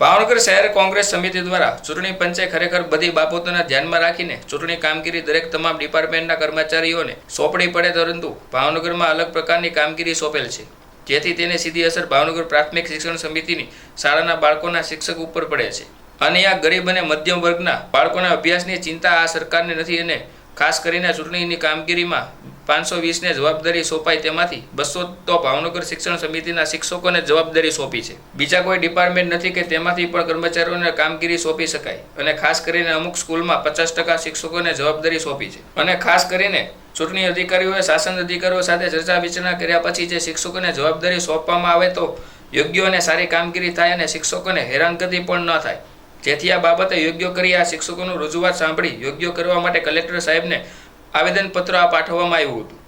ભાવનગર શહેર કોંગ્રેસ સમિતિ દ્વારા ચૂંટણી પંચે ખરેખર બધી બાબતોને ધ્યાનમાં રાખીને ચૂંટણી કામગીરી દરેક તમામ ડિપાર્ટમેન્ટના કર્મચારીઓને સોંપણી પડે પરંતુ ભાવનગરમાં અલગ પ્રકારની કામગીરી સોંપેલ છે. જેથી તેને સીધી અસર ભાવનગર પ્રાથમિક શિક્ષણ સમિતિની શાળાના બાળકોના શિક્ષક ઉપર પડે છે. અને આ ગરીબ અને મધ્યમ વર્ગના બાળકોના અભ્યાસની ચિંતા આ સરકારને નથી અને ખાસ કરીને ચૂંટણીની કામગીરીમાં પાંચસો વીસને જવાબદારી સોંપાય તેમાંથી બસો તો ભાવનગર શિક્ષણ સમિતિના શિક્ષકોને જવાબદારી સોંપી છે. બીજા કોઈ ડિપાર્ટમેન્ટ નથી કે તેમાંથી પણ કર્મચારીઓને કામગીરી સોંપી શકાય અને ખાસ કરીને અમુક સ્કૂલમાં પચાસ ટકા શિક્ષકોને જવાબદારી સોંપી છે. અને ખાસ કરીને ચૂંટણી અધિકારીઓએ શાસન અધિકારીઓ સાથે ચર્ચા વિચારણા કર્યા પછી જે શિક્ષકોને જવાબદારી સોંપવામાં આવે તો યોગ્ય અને સારી કામગીરી થાય અને શિક્ષકોને હેરાનગતિ પણ ન થાય. જેથી આ બાબતે યોગ્ય કરી આ શિક્ષકોનું રજૂઆત સાંભળી યોગ્ય કરવા માટે કલેક્ટર સાહેબને આવેદનપત્ર આ પાઠવવામાં આવ્યું હતું.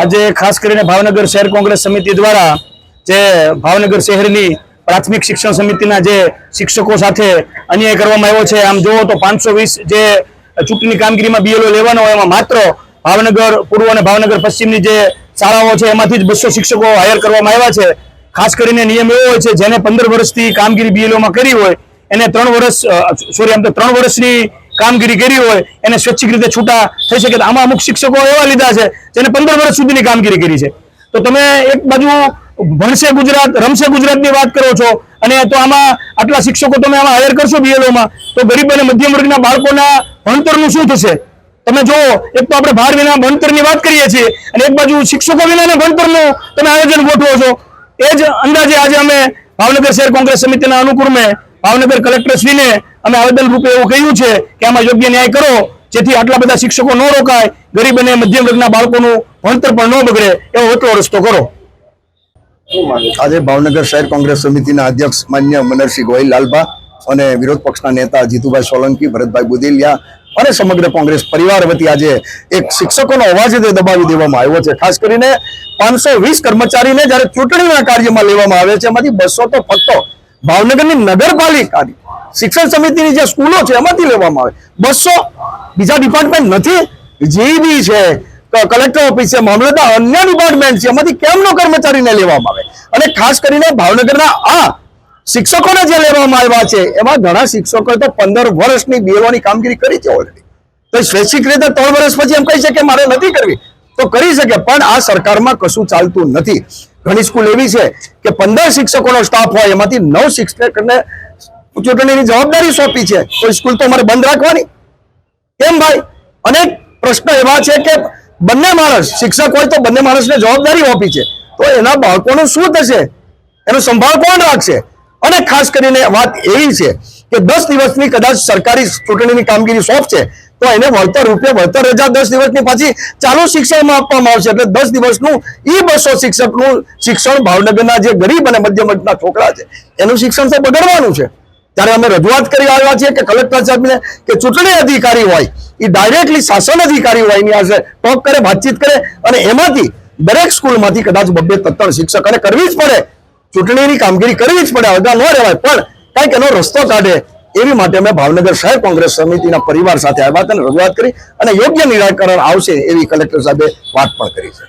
આજે ખાસ કરીને ભાવનગર શહેર કોંગ્રેસ સમિતિ દ્વારા જે ભાવનગર શહેરની પ્રાથમિક શિક્ષણ સમિતિના જે શિક્ષકો સાથે અન્યાય કરવામાં આવ્યો છે, આમ જુઓ તો પાંચસો જે ચૂંટણી કામગીરીમાં બીએલઓ લેવાનો હોય એમાં માત્ર ભાવનગર, પૂર્વ અને ભાવનગર પશ્ચિમની જે શાળાઓ છે, એમાંથી જ બસો શિક્ષકો હાયર કરવામાં આવ્યા છે. ખાસ કરીને નિયમ એવો હોય છે, જેને પંદર વર્ષથી કામગીરી બીએલઓમાં કરી હોય, એને ત્રણ વર્ષ સોરી આમ તો ત્રણ વર્ષની કામગીરી કરી હોય, એને સ્વૈચ્છિક રીતે છૂટા થઈ શકે. આમાં અમુક શિક્ષકો એવા લીધા છે, જેને પંદર વર્ષ સુધીની કામગીરી કરી છે. તો તમે એક બાજુ ભણશે ગુજરાત, રમશે ગુજરાતની વાત કરો છો, અને તો આમાં આટલા શિક્ષકો તમે આમાં હાયર કરશો બીએલઓમાં તો ગરીબ અને મધ્યમ વર્ગના બાળકોના ભણતરનું શું થશે? તમે જુઓ, એક તો આપણે ભાર વિના ભણતરની વાત કરીએ છીએ અને એક બાજુ શિક્ષકો વિનાના ભણતરનું તમે આયોજન ગોઠવો છો. એ જ અંદાજે આજે અમે ભાવનગર શહેર કોંગ્રેસ સમિતિના અનુકૂળમે ભાવનગર કલેક્ટરશ્રીને અમે આવેદન રૂપે એવું કહ્યું છે કે આમાં યોગ્ય ન્યાય કરો, જેથી આટલા બધા શિક્ષકો ન રોકાય, ગરીબ અને મધ્યમ વર્ગના બાળકોનું ભણતર પણ ન બગડે એવો એટલો રસ્તો કરો. આજે ભાવનગર શહેર કોંગ્રેસ સમિતિના અધ્યક્ષ માન્ય મનરસિંહ ગોહિલ લાલભા અને વિરોધ પક્ષના નેતા જીતુભાઈ સોલંકી, ભરતભાઈ બુદેલિયા અને સમગ્ર કોંગ્રેસ પરિવાર વતી આજે એક શિક્ષકોનો અવાજ તે દબાવી દેવામાં આવ્યો છે. ખાસ કરીને પાંચસો વીસ કર્મચારીને જ્યારે ચૂંટણીના કાર્યમાં લેવામાં આવે છે, એમાંથી બસો તો ફક્ત ભાવનગરની નગરપાલિકાની શિક્ષણ સમિતિની જે સ્કૂલો છે, એમાંથી લેવામાં આવે. બસો બીજા ડિપાર્ટમેન્ટ નથી જીબી છે કલેક્ટર ઓફિસ છે, મામલતદાર અન્ય ડિપાર્ટમેન્ટ છે, એમાંથી કેમનો કર્મચારીને લેવામાં આવે? અને ખાસ કરીને ભાવનગરના આ શિક્ષકોને જે લેવામાં આવ્યા છે, એમાં ઘણા શિક્ષકોએ તો પંદર વર્ષની બેરોની કામગીરી કરી છે ઓલરેડી તો સ્વૈચ્છિક રીતે ત્રણ વર્ષ પછી એમ કહી શકે મારે નથી કરવી. તો કરી શકે, પણ આ સરકારમાં કશું ચાલતું નથી. ઘણી સ્કૂલ એવી છે કે પંદર શિક્ષકોનો સ્ટાફ હોય, એમાંથી નવ શિક્ષકને ચૂંટણીની જવાબદારી સોંપી છે. તો સ્કૂલ તો અમારે બંધ રાખવાની? કેમ ભાઈ? અનેક પ્રશ્નો એવા છે કે બંને માણસ, શિક્ષક હોય તો બંને માણસને જવાબદારી આપી છે. તો એના બાળકોનું શું થશે? એનો સંભાળ કોણ રાખશે? અને ખાસ કરીને વાત એવી છે કે દસ દિવસની કદાચ સરકારી ચૂંટણીની કામગીરી સોંપશે તો એને વળતર રૂપિયા વળતર રજા દસ દિવસની પછી ચાલુ શિક્ષણમાં આપવામાં આવશે. એટલે દસ દિવસનું ઈ બસો શિક્ષકનું શિક્ષણ ભાવનગરના જે ગરીબ અને મધ્યમ છોકરા છે, એનું શિક્ષણ તો બગડવાનું છે. ત્યારે અમે રજૂઆત કરી આવ્યા છીએ કે કલેક્ટર સાહેબને કે ચૂંટણી અધિકારી હોય એ ડાયરેક્ટલી શાસન અધિકારી હોય એની પાસે ટોક કરે, વાતચીત કરે અને એમાંથી દરેક સ્કૂલમાંથી કદાચ બબ્બે તત્તર શિક્ષક અને કરવી જ પડે ચૂંટણીની કામગીરી કરવી જ પડે અગા ન રહેવાય. પણ કંઈક એનો રસ્તો કાઢે એવી માટે અમે ભાવનગર શહેર કોંગ્રેસ સમિતિના પરિવાર સાથે આવ્યા હતા અને રજૂઆત કરી અને યોગ્ય નિરાકરણ આવશે એવી કલેક્ટર સાહેબે વાત પણ કરી છે.